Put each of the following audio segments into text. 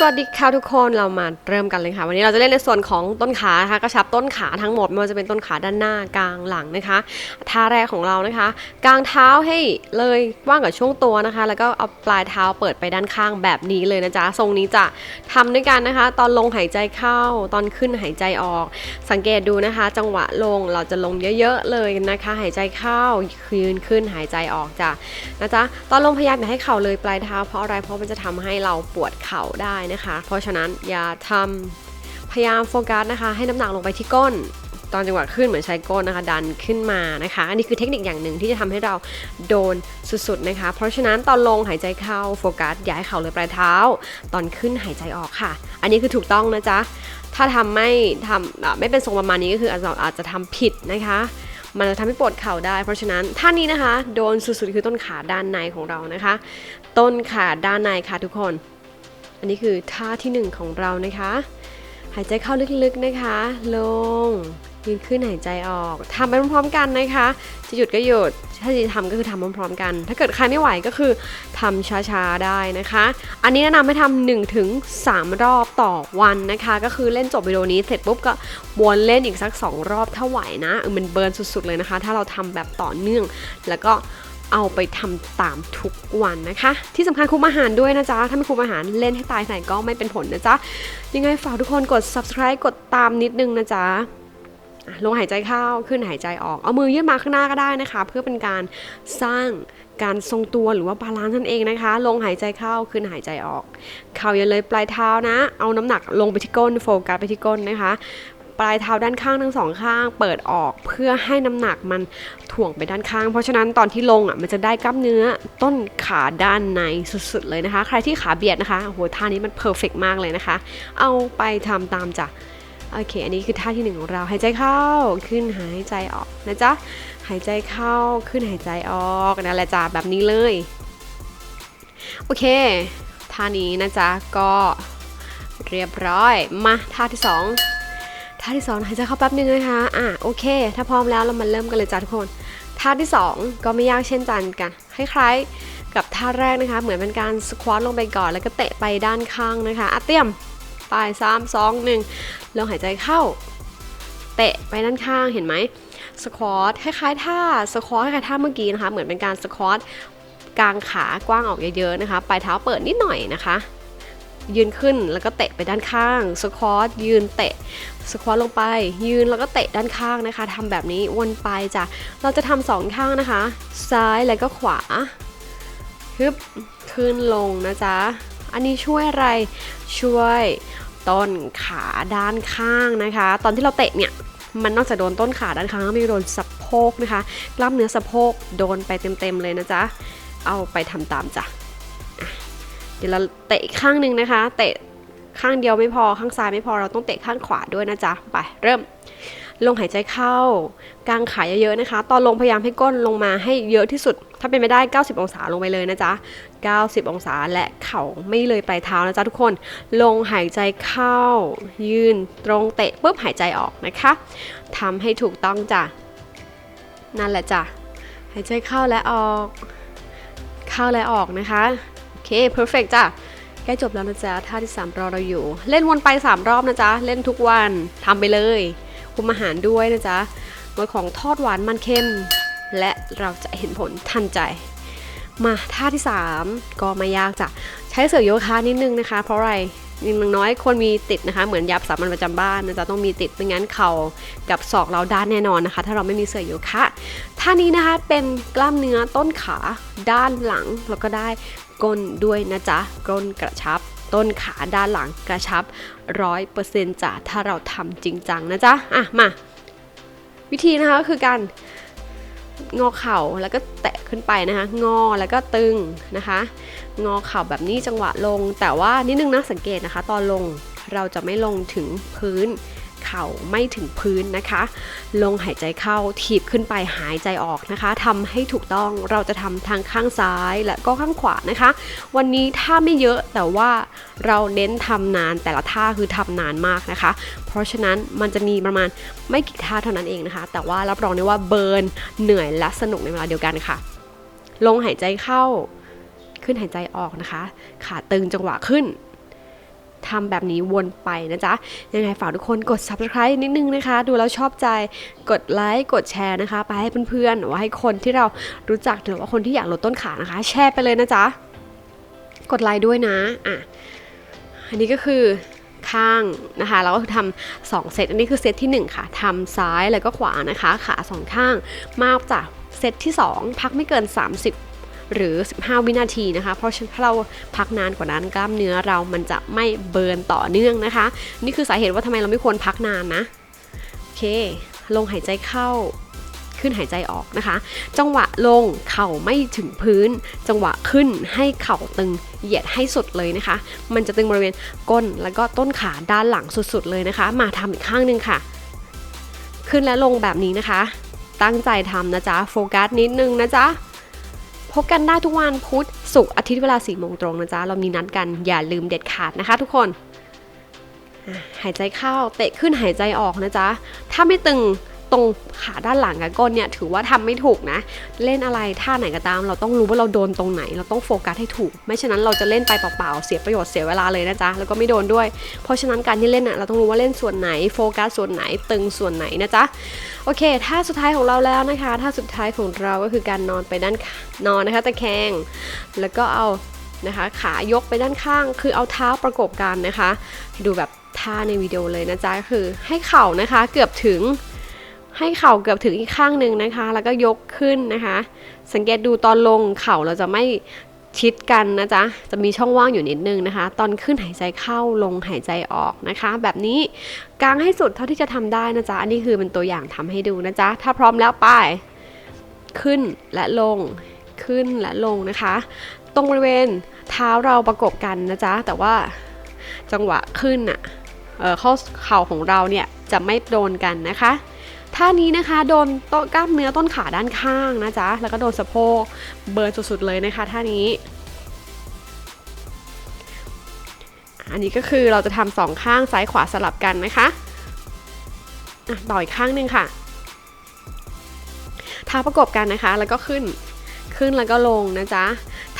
สวัสดีค่ะทุกคนเรามาเริ่มกันเลยค่ะ วันนี้เราจะเล่นในส่วนของต้นขานะคะกระชับต้นขาทั้งหมดไม่ว่าจะเป็นต้นขาด้านหน้ากลางหลังนะคะท่าแรกของเรานะคะกลางเท้าให้เลยว่างกับช่วงตัวนะคะ แล้วก็เอาปลายเท้าเปิดไปด้านข้างแบบนี้เลยนะจ๊ะทรงนี้จะทำด้วยกันนะคะ ตอนลงหายใจเข้าตอนขึ้นหายใจออก สังเกตดูนะคะ จังหวะลงเราจะลงเยอะๆเลยนะคะ หายใจเข้ายืนขึ้นหายใจออกจ้ะนะจ๊ะตอนลงพยายามอย่าให้เข่าเลยปลายเท้าเพราะอะไรเพราะมันจะทำให้เราปวดเข่าได้นะคะ เพราะฉะนั้นอย่าทำพยายามโฟกัสนะคะ ให้น้ำหนักลงไปที่ก้น ตอนจังหวะขึ้นเหมือนใช้ก้นนะคะ ดันขึ้นมานะคะ อันนี้คือเทคนิคอย่างหนึ่งที่จะทำให้เราโดนสุดๆนะคะ เพราะฉะนั้นตอนลงหายใจเข้าโฟกัสย่าให้เข่าเลยปลายเท้า ตอนขึ้นหายใจออกค่ะ อันนี้คือถูกต้องนะจ๊ะถ้าทำไม่ทำไม่เป็นทรงประมาณนี้ก็คืออาจจะอาจจะทำผิดนะคะมันจะทำให้ปวดเข่าได้ เพราะฉะนั้นท่านี้นะคะ โดนสุดๆ คือต้นขาด้านในของเรานะคะ ต้นขาด้านในค่ะทุกคน อันนี้คือท่าที่หนึ่งของเรานะคะ หายใจเข้าลึกๆนะคะ ลงยืนขึ้นหายใจออกทำไปพร้อมๆกันนะคะ จะหยุดก็หยุด ถ้าจะทำก็คือทำพร้อมๆกัน ถ้าเกิดใครไม่ไหวก็คือทำช้าๆได้นะคะ อันนี้แนะนำให้ทำ1ถึง3รอบต่อวันนะคะ ก็คือเล่นจบวิดีโอนี้เสร็จปุ๊บก็วนเล่นอีกสัก 2 รอบถ้าไหวนะมันเบิร์นสุดๆเลยนะคะ ถ้าเราทำแบบต่อเนื่อง แล้วก็ เอาไปทำตามทุกวันนะคะ ที่สำคัญคุมอาหารด้วยนะจ๊ะ ถ้าไม่คุมอาหารเล่นให้ตายไหนก็ไม่เป็นผลนะจ๊ะ ยังไงฝากทุกคนกด subscribe กดตามนิดนึงนะจ๊ะลงหายใจเข้าขึ้นหายใจออก เอามือยื่นมาข้างหน้าก็ได้นะคะ เพื่อเป็นการสร้างการทรงตัวหรือว่าบาลานซ์นั่นเองนะคะ ลงหายใจเข้าขึ้นหายใจออก เข่าอย่าเลยปลายเท้านะ เอาน้ำหนักลงไปที่ก้นโฟกัสไปที่ก้นนะคะ ปลายเท้าด้านข้างทั้งสองข้าง เปิดออกเพื่อให้น้ำหนักมันถ่วงไปด้านข้าง เพราะฉะนั้นตอนที่ลงอะมันจะได้กล้ามเนื้อต้นขาด้านในสุดๆเลยนะคะ ใครที่ขาเบียดนะคะโหท่านี้มันเพอร์เฟกมากเลยนะคะ เอาไปทำตามจ้ะโอเค อันนี้คือท่าที่หนึ่งของเรา หายใจเข้า ขึ้นหายใจออกนะจ๊ะ หายใจเข้า ขึ้นหายใจออกนั่นแหละจ้ะแบบนี้เลย โอเค ท่านี้นะจ๊ะ ก็เรียบร้อย มาท่าที่สอง ท่าที่สองหายใจเข้าแป๊บนึงนะคะอะโอเค ถ้าพร้อมแล้วเรามาเริ่มกันเลยจ้ะทุกคนท่าที่สองก็ไม่ยากเช่นกันกันคล้ายๆกับท่าแรกนะคะ เหมือนเป็นการสควอตลงไปก่อน แล้วก็เตะไปด้านข้างนะคะอะเตรียมไปสามสองหนึ่งลงหายใจเข้า เตะไปด้านข้างเห็นไหมสควอตคล้ายๆท่าสควอตคล้ายๆท่าเมื่อกี้นะคะ เหมือนเป็นการสควอตกลางขากว้างออกเยอะๆนะคะ ปลายเท้าเปิดนิดหน่อยนะคะ ยืนขึ้นแล้วก็เตะไปด้านข้างสควอตยืนเตะสควอตลงไป ยืนแล้วก็เตะด้านข้างนะคะทำแบบนี้วนไปจ้ะเราจะทำสองข้างนะคะ ซ้ายแล้วก็ขวาฮึบขึ้นลงนะจ๊ะอันนี้ช่วยอะไรช่วยต้นขาด้านข้างนะคะ ตอนที่เราเตะเนี่ยมันนอกจากโดนต้นขาด้านข้างแล้วมันยังโดนสะโพกนะคะ กล้ามเนื้อสะโพกโดนไปเต็มๆเลยนะจ๊ะเอาไปทำตามจ้ะ เดี๋ยวเราเตะอีกข้างหนึ่งนะคะ เตะข้างเดียวไม่พอข้างซ้ายไม่พอเราต้องเตะข้างขวาด้วยนะจ๊ะไปเริ่มลงหายใจเข้ากางขาเยอะๆนะคะ ตอนลงพยายามให้ก้นลงมาให้เยอะที่สุด ถ้าเป็นไม่ได้ 90 องศาลงไปเลยนะจ๊ะ 90 องศาและเข่าไม่เลยปลายเท้านะจ๊ะทุกคน ลงหายใจเข้า ยืนตรงเตะปุ๊บหายใจออกนะคะทำให้ถูกต้องจ้ะ นั่นแหละจ้ะ หายใจเข้าและออก เข้าและออกนะคะ เค perfect จ้ะใกล้จบแล้วนะจ๊ะท่าที่ 3 รอเราอยู่ เล่นวนไป 3 รอบนะจ๊ะ เล่นทุกวันทำไปเลย คุมอาหารด้วยนะจ๊ะงดของทอดหวานมันเค็ม และเราจะเห็นผลทันใจ มาท่าที่ 3 ก็ไม่ยากจ้ะ ใช้เสื่อโยคะนิดนึงนะคะ เพราะอะไรอย่างน้อยคนมีติดนะคะ เหมือนยับสามัญประจำบ้านนะจ๊ะต้องมีติดไม่งั้นเข่ากับศอกเราด้านแน่นอนนะคะ ถ้าเราไม่มีเสื่อโยคะท่านี้นะคะเป็นกล้ามเนื้อต้นขาด้านหลังแล้วก็ได้ ก้นด้วยนะจ๊ะก้นกระชับ ต้นขาด้านหลังกระชับร้อยเปอร์เซ็นต์จ้ะถ้าเราทำจริงจังนะจ๊ะอะมาวิธีนะคะก็คือการงอเข่าแล้วก็แตะขึ้นไปนะคะ งอแล้วก็ตึงนะคะ งอเข่าแบบนี้จังหวะลง แต่ว่านิดนึงนะสังเกตนะคะ ตอนลงเราจะไม่ลงถึงพื้น เข่าไม่ถึงพื้นนะคะ ลงหายใจเข้าถีบขึ้นไปหายใจออกนะคะทำให้ถูกต้องเราจะทำทางข้างซ้ายและก็ข้างขวานะคะ วันนี้ท่าไม่เยอะแต่ว่าเราเน้นทำนานแต่ละท่าคือทำนานมากนะคะ เพราะฉะนั้นมันจะมีประมาณไม่กี่ท่าเท่านั้นเองนะคะ แต่ว่ารับรองได้ว่าเบิร์นเหนื่อยและสนุกในเวลาเดียวกันค่ะ ลงหายใจเข้าขึ้นหายใจออกนะคะ ขาตึงจังหวะขึ้น ทำแบบนี้วนไปนะจ๊ะ ยังไงฝากทุกคนกด subscribe นิดนึงนะคะ ดูแล้วชอบใจกดไลค์ กดแชร์นะคะ ไปให้เพื่อนๆหรือว่าให้คนที่เรารู้จักหรือว่าคนที่อยากลดต้นขานะคะ แชร์ไปเลยนะจ๊ะ กดไลค์ด้วยนะอะอันนี้ก็คือข้างนะคะเราก็ทำสองเซต อันนี้คือเซตที่ 1 ค่ะทำซ้ายแล้วก็ขวานะคะ ขาสองข้างมากจากเซตที่ 2 พักไม่เกิน 30 หรือ 15 วินาทีนะคะ เพราะฉะนั้นถ้าเราพักนานกว่านั้นกล้ามเนื้อเรามันจะไม่เบิร์นต่อเนื่องนะคะ นี่คือสาเหตุว่าทำไมเราไม่ควรพักนานนะ โอเค ลงหายใจเข้าขึ้นหายใจออกนะคะ จังหวะลงเข่าไม่ถึงพื้น จังหวะขึ้นให้เข่าตึงเหยียดให้สุดเลยนะคะ มันจะตึงบริเวณก้นแล้วก็ต้นขาด้านหลังสุดๆเลยนะคะ มาทำอีกข้างหนึ่งค่ะ ขึ้นและลงแบบนี้นะคะ ตั้งใจทำนะจ๊ะ โฟกัสนิดนึงนะจ๊ะ พบกันได้ทุกวันพุธศุกร์อาทิตย์เวลาสี่โมงตรงนะจ๊ะ เรามีนัดกันอย่าลืมเด็ดขาดนะคะทุกคน หายใจเข้าเตะขึ้นหายใจออกนะจ๊ะ ถ้าไม่ตึง ตรงขาด้านหลังกับก้นเนี่ยถือว่าทำไม่ถูกนะ เล่นอะไรท่าไหนก็ตาม เราต้องรู้ว่าเราโดนตรงไหน เราต้องโฟกัสให้ถูก ไม่ฉะนั้นเราจะเล่นไปเปล่าๆเสียประโยชน์เสียเวลาเลยนะจ๊ะแล้วก็ไม่โดนด้วย เพราะฉะนั้นการที่เล่นน่ะเราต้องรู้ว่าเล่นส่วนไหนโฟกัสส่วนไหนตึงส่วนไหนนะจ๊ะโอเคท่าสุดท้ายของเราแล้วนะคะท่าสุดท้ายของเราก็คือการนอนไปด้านนอนนะคะตะแคงแล้วก็เอานะคะขายกไปด้านข้าง คือเอาเท้าประกบกันนะคะให้ดูแบบท่าในวิดีโอเลยนะจ๊ะคือให้เข่านะคะเกือบถึง ให้เข่าเกือบถึงอีกข้างหนึ่งนะคะ แล้วก็ยกขึ้นนะคะ สังเกตดูตอนลงเข่าเราจะไม่ชิดกันนะจ๊ะ จะมีช่องว่างอยู่นิดนึงนะคะ ตอนขึ้นหายใจเข้าลงหายใจออกนะคะ แบบนี้กางให้สุดเท่าที่จะทำได้นะจ๊ะ อันนี้คือเป็นตัวอย่างทำให้ดูนะจ๊ะ ถ้าพร้อมแล้วไป ขึ้นและลง ขึ้นและลงนะคะ ตรงบริเวณเท้าเราประกบกันนะจ๊ะ แต่ว่าจังหวะขึ้นอะเอ่อข้อเข่าของเราเนี่ยจะไม่โดนกันนะคะ ท่านี้นะคะโดนโต้กล้ามเนื้อต้นขาด้านข้างนะจ๊ะ แล้วก็โดนสะโพกเบิร์นสุดๆเลยนะคะท่านี้ อันนี้ก็คือเราจะทำสองข้างซ้ายขวาสลับกันนะคะต่ออีกข้างหนึ่งค่ะท้าประกบกันนะคะ แล้วก็ขึ้น ขึ้นแล้วก็ลงนะจ๊ะ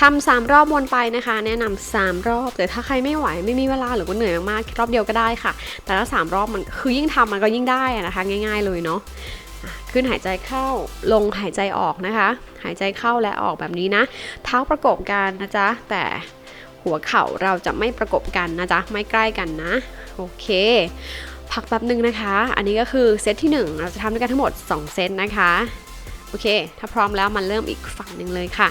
ทำสามรอบวนไปนะคะ แนะนำสามรอบ แต่ถ้าใครไม่ไหวไม่มีเวลาหรือว่าเหนื่อยมากๆรอบเดียวก็ได้ค่ะ แต่ถ้าสามรอบมันคือยิ่งทำมันก็ยิ่งได้นะคะ ง่าย ๆ เลยเนาะอะขึ้นหายใจเข้าลงหายใจออกนะคะ หายใจเข้าและออกแบบนี้นะ เท้าประกบกันนะจ๊ะ แต่หัวเข่าเราจะไม่ประกบกันนะจ๊ะ ไม่ใกล้กันนะ โอเคพักแป๊บหนึ่งนะคะ อันนี้ก็คือเซตที่ 1 เราจะทำด้วยกันทั้งหมด 2 เซตนะคะ โอเค ถ้าพร้อมแล้วมันเริ่มอีกฝั่งหนึ่งเลยค่ะ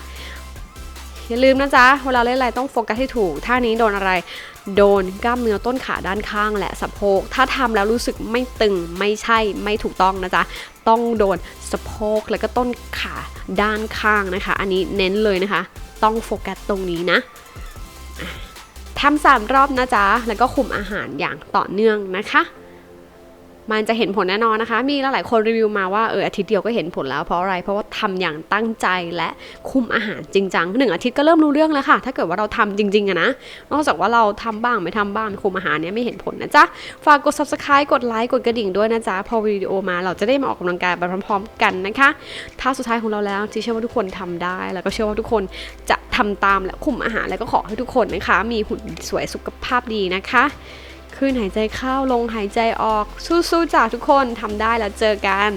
อย่าลืมนะจ๊ะ เวลาเล่นอะไรต้องโฟกัสให้ถูก ท่านี้โดนอะไร โดนกล้ามเนื้อต้นขาด้านข้างและสะโพก ถ้าทำแล้วรู้สึกไม่ตึงไม่ใช่ไม่ถูกต้องนะจ๊ะ ต้องโดนสะโพกแล้วก็ต้นขาด้านข้างนะคะ อันนี้เน้นเลยนะคะ ต้องโฟกัสตรงนี้นะอะทำสามรอบนะจ๊ะ แล้วก็คุมอาหารอย่างต่อเนื่องนะคะ มันจะเห็นผลแน่นอนนะคะ มีหลายๆคนรีวิวมาว่าเอออาทิตย์เดียวก็เห็นผลแล้วเพราะอะไร เพราะว่าทำอย่างตั้งใจและคุมอาหารจริงจังหนึ่งอาทิตย์ก็เริ่มรู้เรื่องแล้วค่ะ ถ้าเกิดว่าเราทำจริงๆอะนะ นอกจากว่าเราทำบ้างไม่ทำบ้างคุมอาหารเนี้ยไม่เห็นผลนะจ๊ะ ฝากกด subscribe กดไลค์กดกระดิ่งด้วยนะจ๊ะ พอวิดีโอมาเราจะได้มาออกกำลังกายไปพร้อม ๆ กันนะคะท่าสุดท้ายของเราแล้วที่เชื่อว่าทุกคนทำได้ แล้วก็เชื่อว่าทุกคนจะทำตามและคุมอาหารแล้วก็ขอให้ทุกคนนะคะ มีหุ่นสวยสุขภาพดีนะคะ ขึ้นหายใจเข้าลงหายใจออกสู้ๆจ้าทุกคนทำได้แล้วเจอกัน